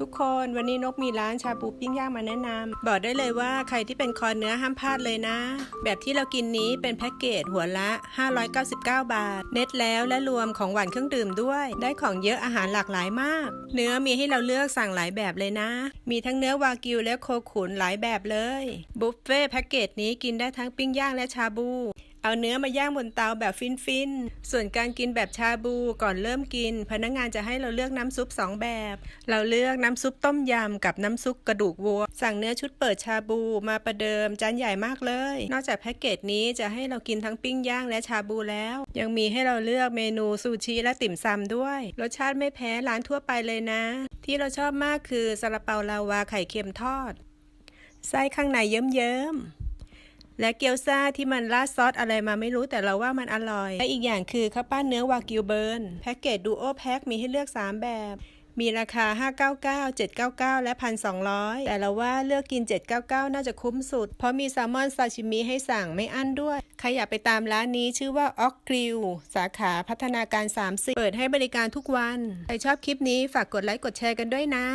ทุกคนวันนี้นกมีร้านชาบูปิ้งย่างมาแนะนำบอกได้เลยว่าใครที่เป็นคอเนื้อห้ามพลาดเลยนะ แบบที่เรากินนี้เป็นแพ็กเกจหัวละ 599 บาท เน็ตแล้วและรวมของหวานเครื่องดื่มด้วย ได้ของเยอะอาหารหลากหลายมาก เนื้อมีให้เราเลือกสั่งหลายแบบเลยนะ มีทั้งเนื้อวากิวและโคขุนหลายแบบเลยบุฟเฟ่แพ็กเกจนี้กินได้ทั้งปิ้งย่างและชาบู เอาเนื้อมาย่างบนเตาแบบฟินๆ ส่วนการกินแบบชาบูก่อนเริ่มกิน พนักงานจะให้เราเลือกน้ำซุป 2 แบบ เราเลือกน้ำซุปต้มยำกับน้ำซุปกระดูกวัว สั่งเนื้อชุดเปิดชาบูมาประเดิมจานใหญ่มากเลย นอกจากแพ็กเกจนี้จะให้เรากินทั้งปิ้งย่างและชาบูแล้ว ยังมีให้เราเลือกเมนูซูชิและติ่มซำด้วย รสชาติไม่แพ้ร้านทั่วไปเลยนะ ที่เราชอบมากคือซาลาเปาลาวาไข่เค็มทอดไส้ข้างในเยิ้มๆ และเกี๊ยวซ่าที่มันราดซอสอะไรมาไม่รู้แต่เราว่ามันอร่อย และอีกอย่างคือข้าวปั้นเนื้อวากิวเบิร์นแพ็กเกจดูโอแพ็กมีให้เลือก 3 แบบ มีราคา 599 799 และ 1,200 แต่เราว่าเลือกกิน 799 น่าจะคุ้มสุด เพราะมีแซลมอนซาชิมิให้สั่งไม่อั้นด้วย ใครอยากไปตามร้านนี้ชื่อว่าออกกริลสาขาพัฒนาการ 30 เปิดให้บริการทุกวัน ใครชอบคลิปนี้ฝากกดไลค์กดแชร์กันด้วยนะ